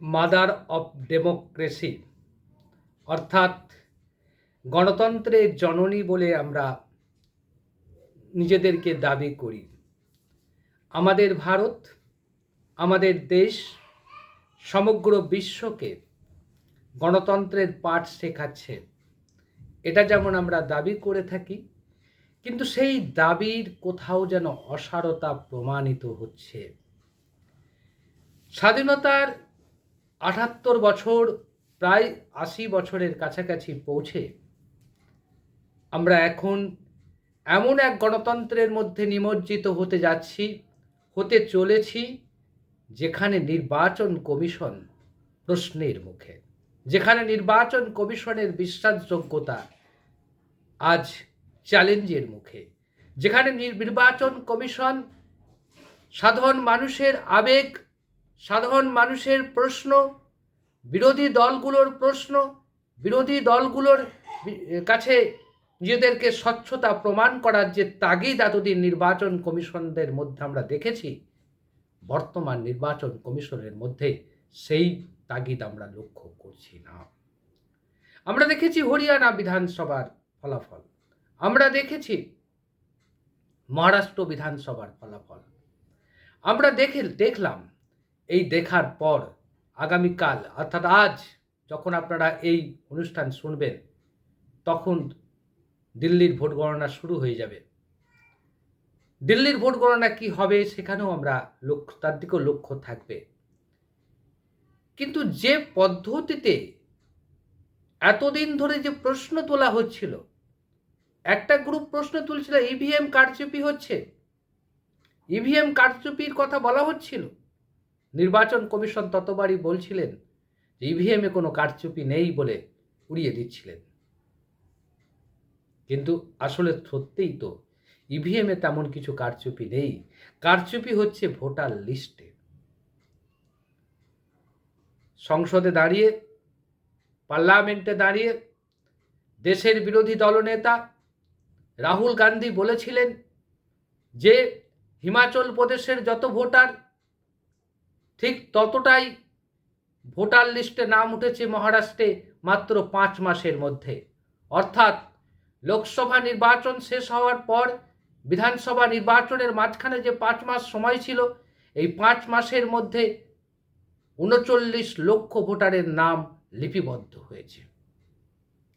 Mother of democracy অর্থাৎ গণতন্ত্রের জননী বলে আমরা নিজেদেরকে দাবি করি। আমাদের ভারত, আমাদের দেশ সমগ্র বিশ্বকে গণতন্ত্রের পাঠ শেখাচ্ছে। এটা যেমন আমরা দাবি করে থাকি, কিন্তু সেই দাবির কোথাও যেন অসারতা প্রমাণিত হচ্ছে। স্বাধীনতার আটাত্তর বছর, প্রায় আশি বছরের কাছাকাছি পৌঁছে আমরা এখন এমন এক গণতন্ত্রের মধ্যে নিমজ্জিত হতে যাচ্ছি, হতে চলেছি, যেখানে নির্বাচন কমিশন প্রশ্নের মুখে। যেখানে নির্বাচন কমিশনের বিশ্বাসযোগ্যতা আজ চ্যালেঞ্জের মুখে। যেখানে নির- নির্বাচন কমিশন সাধারণ মানুষের আবেগ সাধারণ মানুষের প্রশ্ন, বিরোধী দলগুলোর প্রশ্ন, বিরোধী দলগুলোর কাছে নিজেদেরকে স্বচ্ছতা প্রমাণ করার যে তাগিদ এতদিন নির্বাচন কমিশনদের মধ্যে আমরা দেখেছি, বর্তমান নির্বাচন কমিশনের মধ্যে সেই তাগিদ আমরা লক্ষ্য করছি না। আমরা দেখেছি হরিয়ানা বিধানসভার ফলাফল। আমরা দেখেছি মহারাষ্ট্র বিধানসভার ফলাফল। আমরা দেখে, দেখলাম এই দেখার পর আগামীকাল, অর্থাৎ আজ, যখন আপনারা এই অনুষ্ঠান শুনবেন, তখন দিল্লির ভোট গণনা শুরু হয়ে যাবে। দিল্লির ভোট গণনা কি হবে সেখানেও আমরা লক্ষ্য তার দিকেও লক্ষ্য থাকবে। কিন্তু যে পদ্ধতিতে এতদিন ধরে যে প্রশ্ন তোলা হচ্ছিল, একটা গ্রুপ প্রশ্ন তুলছিল ইভিএম কারচুপি হচ্ছে? ইভিএম কারচুপির কথা বলা হচ্ছিল। নির্বাচন কমিশন ততবারই বলছিলেন যে ইভিএমে কোনো কারচুপি নেই বলে উড়িয়ে দিচ্ছিলেন। কিন্তু আসলে সত্যিই তো ইভিএমে তেমন কিছু কারচুপি নেই। কারচুপি হচ্ছে ভোটার লিস্টে। সংসদে দাঁড়িয়ে, পার্লামেন্টে দাঁড়িয়ে, দেশের বিরোধী দলনেতা রাহুল গান্ধী বলেছিলেন যে, হিমাচল প্রদেশের যত ভোটার ঠিক ততটাই ভোটার লিস্টে নাম উঠেছে মহারাষ্ট্রে মাত্র পাঁচ মাসের মধ্যে। অর্থাৎ লোকসভা নির্বাচন শেষ হওয়ার পর বিধানসভা নির্বাচনের মাঝখানে যে পাঁচ মাস সময় ছিল, এই পাঁচ মাসের মধ্যে উনচল্লিশ লক্ষ ভোটারের নাম লিপিবদ্ধ হয়েছে।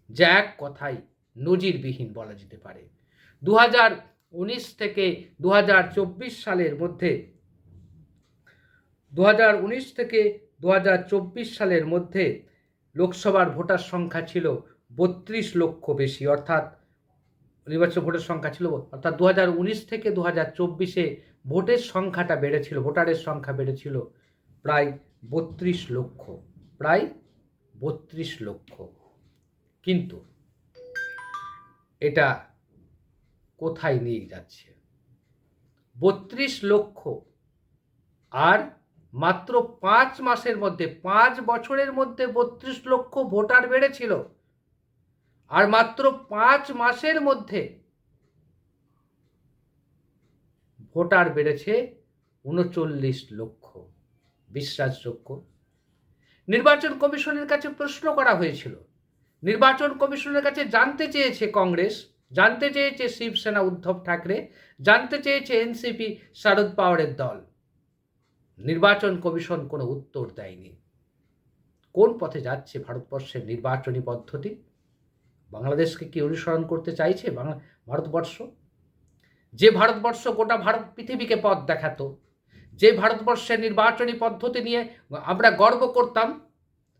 যা এক কথায় নজিরবিহীন বলা যেতে পারে। দু থেকে দু হাজার চব্বিশ সালের মধ্যে দু থেকে দু হাজার চব্বিশ সালের মধ্যে লোকসভার ভোটার সংখ্যা ছিল বত্রিশ লক্ষ বেশি, অর্থাৎ নির্বাচন ভোটের সংখ্যা ছিল অর্থাৎ দু থেকে দু হাজার চব্বিশে ভোটের সংখ্যাটা বেড়েছিল, ভোটারের সংখ্যা বেড়েছিল প্রায় বত্রিশ লক্ষ, প্রায় বত্রিশ লক্ষ। কিন্তু এটা কোথায় নিয়ে যাচ্ছে? বত্রিশ লক্ষ আর মাত্র পাঁচ মাসের মধ্যে, পাঁচ বছরের মধ্যে বত্রিশ লক্ষ ভোটার বেড়েছিল। আর মাত্র পাঁচ মাসের মধ্যে ভোটার বেড়েছে উনচল্লিশ লক্ষ, বিশ্বাসযোগ্য। নির্বাচন কমিশনের কাছে প্রশ্ন করা হয়েছিল। নির্বাচন কমিশনের কাছে জানতে চেয়েছে কংগ্রেস, জানতে চেয়েছে শিবসেনা উদ্ধব ঠাকরে, জানতে চেয়েছে এনসিপি শারদ পাওয়ারের দল। নির্বাচন কমিশন কোনো উত্তর দেয়নি। কোন পথে যাচ্ছে ভারতবর্ষের নির্বাচনী পদ্ধতি? বাংলাদেশকে কি অনুসরণ করতে চাইছে বাংলা, ভারতবর্ষ? যে ভারতবর্ষ গোটা ভারত, পৃথিবীকে পথ দেখাতো, যে ভারতবর্ষের নির্বাচনী পদ্ধতি নিয়ে আমরা গর্ব করতাম,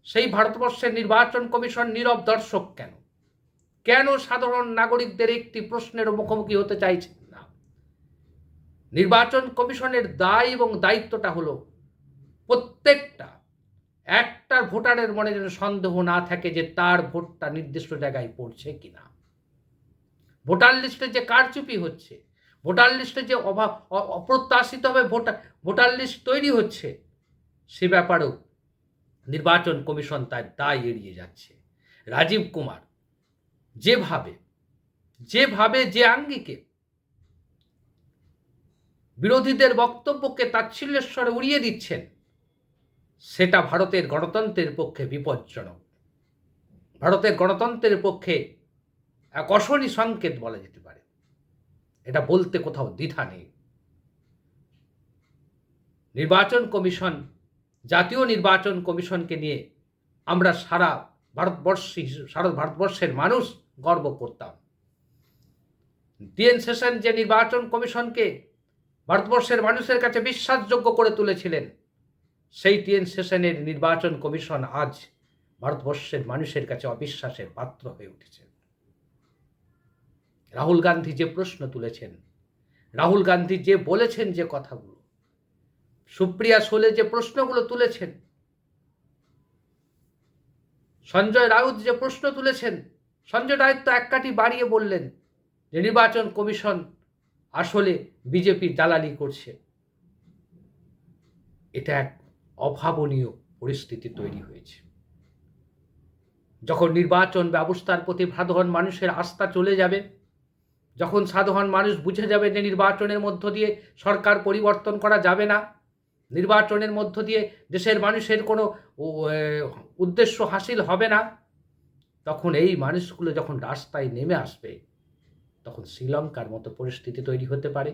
সেই ভারতবর্ষের নির্বাচন কমিশন নীরব দর্শক কেন? কেন সাধারণ নাগরিকদের একটি প্রশ্নের মুখোমুখি হতে চাইছে? নির্বাচন কমিশনের দায় এবং দায়িত্বটা হলো প্রত্যেকটা একটা ভোটারের মনে যেন সন্দেহ না থাকে যে তার ভোটটা নির্দিষ্ট জায়গায় পড়ছে কিনা। ভোটার লিস্টে যে কারচুপি হচ্ছে, ভোটার লিস্টে যে অভাব অপ্রত্যাশিতভাবে ভোটার ভোটার লিস্ট তৈরি হচ্ছে, সে ব্যাপারেও নির্বাচন কমিশন তার দায় এড়িয়ে যাচ্ছে। রাজীব কুমার যেভাবে যেভাবে যে আঙ্গিকে বিরোধীদের বক্তব্যকে তাচ্ছিল্যেশ্বরে উড়িয়ে দিচ্ছেন। সেটা ভারতের গণতন্ত্রের পক্ষে বিপজ্জনক। ভারতের গণতন্ত্রের পক্ষে এক অশনি সংকেত বলা যেতে পারে। এটা বলতে কোথাও দ্বিধা নেই। নির্বাচন কমিশন, জাতীয় নির্বাচন কমিশনকে নিয়ে আমরা সারা ভারতবর্ষী, সারা ভারতবর্ষের মানুষ গর্ব করতাম। ডিএন সেশন যে নির্বাচন কমিশনকে ভারতবর্ষের মানুষের কাছে বিশ্বাসযোগ্য করে তুলেছিলেন। সেই টিএন সেশনের নির্বাচন কমিশন আজ ভারতবর্ষের মানুষের কাছে অবিশ্বাসের পাত্র হয়ে উঠেছে। রাহুল গান্ধী যে প্রশ্ন তুলেছেন, রাহুল গান্ধী যে বলেছেন যে কথাগুলো, সুপ্রিয়া সোলে যে প্রশ্নগুলো তুলেছেন, সঞ্জয় রাউত যে প্রশ্ন তুলেছেন, সঞ্জয় রাউত তো এক কাঠি বাড়িয়ে বললেন যে নির্বাচন কমিশন আসলে বিজেপি দালালি করছে। এটা এক অভাবনীয় পরিস্থিতি তৈরি হয়েছে। যখন নির্বাচন ব্যবস্থার প্রতি সাধারণ মানুষের আস্থা চলে যাবে, যখন সাধারণ মানুষ বুঝে যাবে যে নির্বাচনের মধ্য দিয়ে সরকার পরিবর্তন করা যাবে না, নির্বাচনের মধ্য দিয়ে দেশের মানুষের কোনো উদ্দেশ্য হাসিল হবে না, তখন এই মানুষগুলো যখন রাস্তায় নেমে আসবে তখন শ্রীলঙ্কার মতো পরিস্থিতি তৈরি হতে পারে,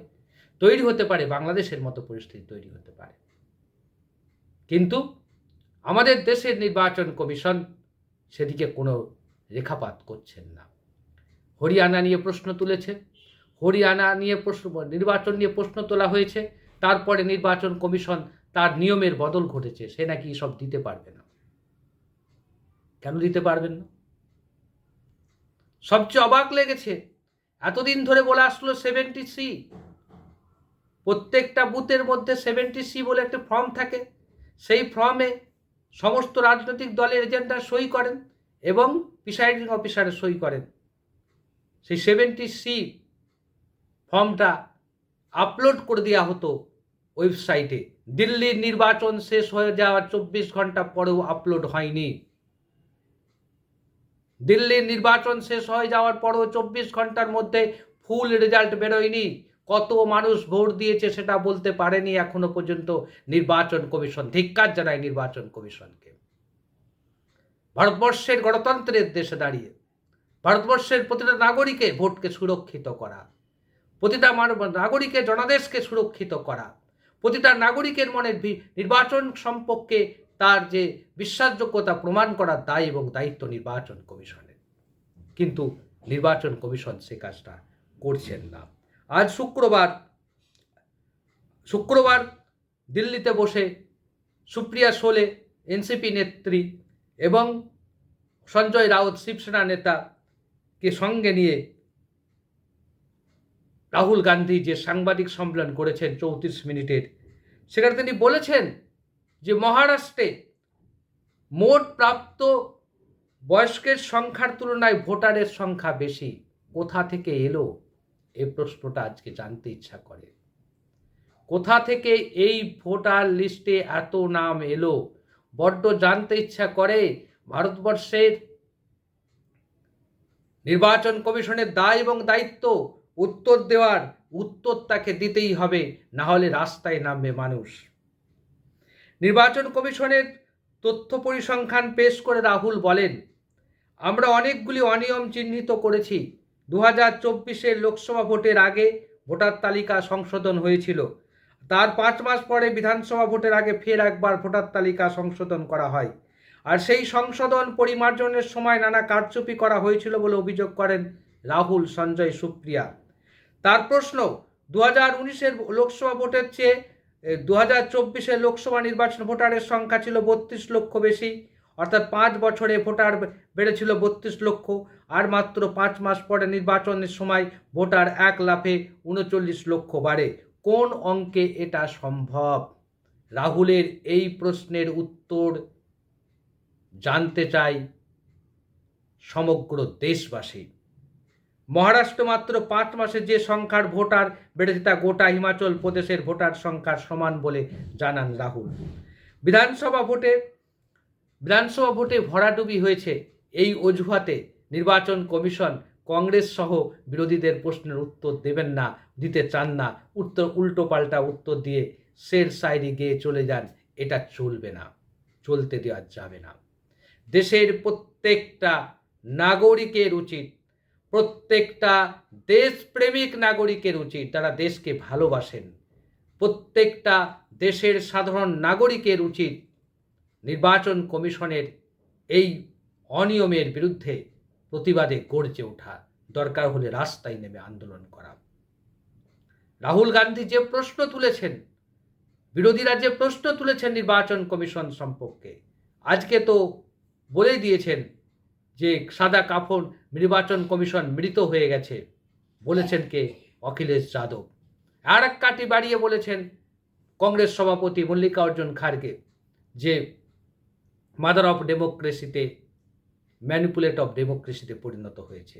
তৈরি হতে পারে, বাংলাদেশের মতো পরিস্থিতি তৈরি হতে পারে। কিন্তু আমাদের দেশের নির্বাচন কমিশন সেদিকে কোনো রেখাপাত করছেন না। হরিয়ানা নিয়ে প্রশ্ন তুলেছে, হরিয়ানা নিয়ে প্রশ্ন, নির্বাচন নিয়ে প্রশ্ন তোলা হয়েছে, তারপরে নির্বাচন কমিশন তার নিয়মের বদল ঘটেছে, সে নাকি সব দিতে পারবে না। কেন দিতে পারবেন না? সবচেয়ে অবাক লেগেছে এতদিন ধরে বলে আসলো সেভেন্টি সি প্রত্যেকটা বুথের মধ্যে সেভেন্টি সি বলে একটা ফর্ম থাকে। সেই ফর্মে সমস্ত রাজনৈতিক দলের এজেন্ডা সই করেন এবং প্রিসাইডিং অফিসারে সই করেন। সেই সেভেন্টি সি ফর্মটা আপলোড করে দেওয়া হতো ওয়েবসাইটে দিল্লির নির্বাচন শেষ হয়ে যাওয়ার চব্বিশ ঘণ্টা পরেও আপলোড হয়নি। দিল্লির নির্বাচন শেষ হয়ে যাওয়ার পরও চব্বিশ ঘণ্টার মধ্যে ফুল রেজাল্ট বেরোয়নি। কত মানুষ ভোট দিয়েছে সেটা বলতে পারেনি এখনও পর্যন্ত নির্বাচন কমিশন। ধিক্কার জানায় নির্বাচন কমিশনকে। ভারতবর্ষের গণতন্ত্রের দেশে দাঁড়িয়ে, ভারতবর্ষের প্রতিটা নাগরিকের ভোটকে সুরক্ষিত করা, প্রতিটা নাগরিকের জনাদেশকে সুরক্ষিত করা, প্রতিটা নাগরিকের মনে নির্বাচন সম্পর্কে তার যে বিশ্বাসযোগ্যতা প্রমাণ করার দায় এবং দায়িত্ব নির্বাচন কমিশনের। কিন্তু নির্বাচন কমিশন সে কাজটা করছেন না। আজ শুক্রবার শুক্রবার দিল্লিতে বসে সুপ্রিয়া শোলে, এনসিপি নেত্রী এবং সঞ্জয় রাউত শিবসেনা নেতাকে সঙ্গে নিয়ে রাহুল গান্ধী যে সাংবাদিক সম্মেলন করেছেন চৌত্রিশ মিনিটের, সেখানে তিনি বলেছেন যে মহারাষ্ট্রে মোট প্রাপ্ত বয়স্কের সংখ্যার তুলনায় ভোটারের সংখ্যা বেশি, কোথা থেকে এলো? এই প্রশ্নটা আজকে জানতে ইচ্ছা করে। কোথা থেকে এই ভোটার লিস্টে এত নাম এলো? বড্ড জানতে ইচ্ছা করে ভারতবর্ষের নির্বাচন কমিশনের দায় এবং দায়িত্ব। উত্তর দেওয়ার উত্তর তাকে দিতেই হবে, না হলে রাস্তায় নামবে মানুষ। নির্বাচন কমিশনের তথ্য পরিসংখ্যান পেশ করে রাহুল বলেন, আমরা অনেকগুলি অনিয়ম চিহ্নিত করেছি। দু হাজার চব্বিশের লোকসভা ভোটের আগে ভোটার তালিকা সংশোধন হয়েছিল। তার পাঁচ মাস পরে বিধানসভা ভোটের আগে ফের একবার ভোটার তালিকা সংশোধন করা হয়। আর সেই সংশোধন পরিমার্জনের সময় নানা কারচুপি করা হয়েছিল বলে অভিযোগ করেন রাহুল সঞ্জয় সুপ্রিয়া। তার প্রশ্ন দু হাজার উনিশের লোকসভা ভোটের চেয়ে দু হাজার চব্বিশে লোকসভা নির্বাচন ভোটারের সংখ্যা ছিল বত্রিশ লক্ষ বেশি। অর্থাৎ পাঁচ বছরে ভোটার বেড়েছিল বত্রিশ লক্ষ, আর মাত্র পাঁচ মাস পরে নির্বাচনের সময় ভোটার এক লাফে উনচল্লিশ লক্ষ বাড়ে। কোন অঙ্কে এটা সম্ভব? রাহুলের এই প্রশ্নের উত্তর জানতে চাই সমগ্র দেশবাসী। মহারাষ্ট্র মাত্র পাঁচ মাসে যে সংখ্যার ভোটার বেড়েছে তা গোটা হিমাচল প্রদেশের ভোটার সংখ্যার সমান বলে জানান রাহুল। বিধানসভা ভোটে বিধানসভা ভোটে ভরাডুবি হয়েছে এই অজুহাতে নির্বাচন কমিশন কংগ্রেস সহ বিরোধীদের প্রশ্নের উত্তর দেবেন না, দিতে চান না, উত্তর উল্টো পাল্টা উত্তর দিয়ে শের সাইডে গিয়ে চলে যান, এটা চলবে না, চলতে দেওয়া যাবে না। দেশের প্রত্যেকটা নাগরিকের উচিত প্রত্যেকটা দেশপ্রেমিক নাগরিকের উচিত তারা দেশকে ভালোবাসেন। প্রত্যেকটা দেশের সাধারণ নাগরিকের উচিত নির্বাচন কমিশনের এই অনিয়মের বিরুদ্ধে প্রতিবাদে গর্জে ওঠা। দরকার হলে রাস্তায় নেমে আন্দোলন করা। রাহুল গান্ধী যে প্রশ্ন তুলেছেন, বিরোধীরা যে প্রশ্ন তুলেছেন নির্বাচন কমিশন সম্পর্কে, আজকে তো বলেই দিয়েছেন যে সাদা কাফন নির্বাচন কমিশন মৃত হয়ে গেছে, বলেছেন কে? অখিলেশ যাদব। আর এক কাটি বাড়িয়ে বলেছেন কংগ্রেস সভাপতি মল্লিকার্জুন খাড়গে যে মাদার অফ ডেমোক্রেসিতে, ম্যানিপুলেট অফ ডেমোক্রেসিতে পরিণত হয়েছে।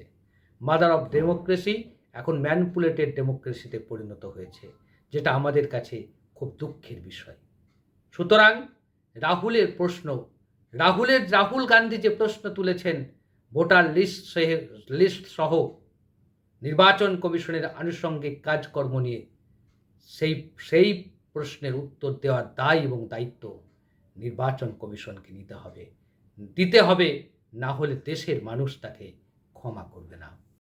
মাদার অফ ডেমোক্রেসি এখন ম্যানিপুলেটেড ডেমোক্রেসিতে পরিণত হয়েছে, যেটা আমাদের কাছে খুব দুঃখের বিষয়। সুতরাং রাহুলের প্রশ্ন রাহুলের, রাহুল গান্ধী যে প্রশ্ন তুলেছেন, ভোটার লিস্ট লিস্ট সহ নির্বাচন কমিশনের আনুষঙ্গিক কাজকর্ম নিয়ে সেই সেই প্রশ্নের উত্তর দেওয়ার দায় এবং দায়িত্ব নির্বাচন কমিশনকে নিতে হবে। দিতে হবে, না হলে দেশের মানুষ তাকে ক্ষমা করবে না।